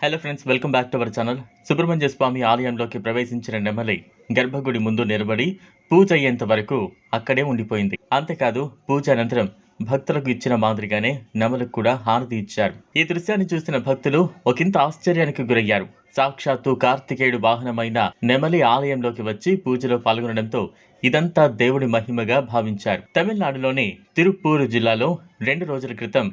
Hello friends welcome back to our channel Subrahmanya Swamy ఆలయంలోకి ప్రవేశించిన నెమలి గర్భగుడి ముందు నిలబడి పూజ అయ్యేంత వరకు అక్కడే ఉండిపోయింది. అంతేకాదు పూజ అనంతరం భక్తులకు ఇచ్చిన మాదిరిగానే నెమలకు కూడా హారతి ఇచ్చారు. ఈ దృశ్యాన్ని చూసిన భక్తులు ఒకంత ఆశ్చర్యానికి గురయ్యారు. సాక్షాత్తు కార్తికేయుడు వాహనమైన నెమలి ఆలయంలోకి వచ్చి పూజలో పాల్గొనడంతో ఇదంతా దేవుడి మహిమగా భావించారు. తమిళనాడులోని తిరుప్పూరు జిల్లాలో రెండు రోజుల క్రితం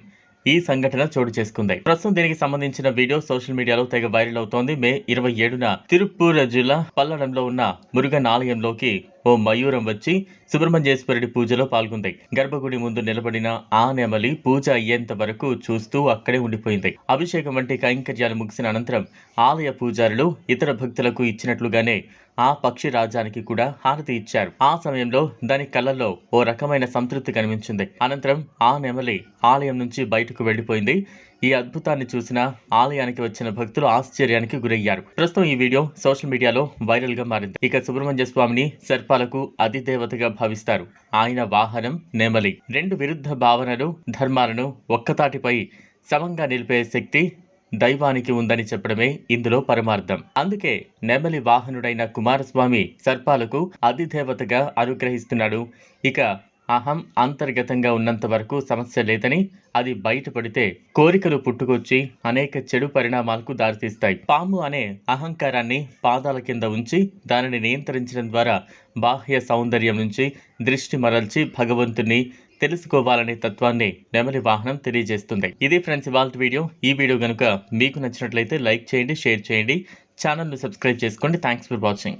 ఈ సంఘటన చోటు చేసుకుంది. ప్రస్తుతం దీనికి సంబంధించిన వీడియో సోషల్ మీడియాలో తెగ వైరల్ అవుతోంది. మే ఇరవై ఏడున తిరుపూర్ జిల్లా పల్లడంలో ఉన్న మురుగన్ ఆలయంలోకి ఓ మయూరం వచ్చి సుబ్రహ్మణ్యేశ్వరుడి పూజలో పాల్గొంది. గర్భగుడి ముందు నిలబడిన ఆ నెమలి పూజ అయ్యేంత వరకు చూస్తూ అక్కడే ఉండిపోయింది. అభిషేకం వంటి కైంకర్యాలు ముగిసిన అనంతరం ఆలయ పూజారులు ఇతర భక్తులకు ఇచ్చినట్లుగానే ఆ పక్షి రాజానికి కూడా హారతి ఇచ్చారు. ఆ సమయంలో దాని కళ్ళల్లో ఓ రకమైన సంతృప్తి కనిపించింది. అనంతరం ఆ నెమలి ఆలయం నుంచి బయటకు వెళ్ళిపోయింది ఈ అద్భుతాన్ని చూసిన ఆలయానికి వచ్చిన భక్తులు ఆశ్చర్యానికి గురయ్యారు. ప్రస్తుతం ఈ వీడియో సోషల్ మీడియాలో వైరల్గా మారింది. ఇక సుబ్రహ్మణ్య స్వామిని సర్పాలకు అధిదేవతగా భావిస్తారు. ఆయన వాహనం నెమలి. రెండు విరుద్ధ భావనలు ధర్మాలను ఒక్కతాటిపై సమంగా నిలిపే శక్తి దైవానికి ఉందని చెప్పడమే ఇందులో పరమార్థం. అందుకే నెమలి వాహనుడైన కుమారస్వామి సర్పాలకు అధిదేవతగా అనుగ్రహిస్తున్నాడు. ఇక అహం అంతర్గతంగా ఉన్నంత వరకు సమస్య లేదని అది బయటపడితే కోరికలు పుట్టుకొచ్చి అనేక చెడు పరిణామాలకు దారితీస్తాయి. పాము అనే అహంకారాన్ని పాదాల కింద ఉంచి దానిని నియంత్రించడం ద్వారా బాహ్య సౌందర్యం నుంచి దృష్టి మరల్చి భగవంతుని తెలుసుకోవాలనే తత్వాన్ని నెమలి వాహనం తెలియజేస్తుంది. ఇది ఫ్రెండ్స్ ఇవాళ వీడియో. ఈ వీడియో కనుక మీకు నచ్చినట్లయితే లైక్ చేయండి షేర్ చేయండి. ఛానల్ను సబ్స్క్రైబ్ చేసుకోండి. Thanks for watching.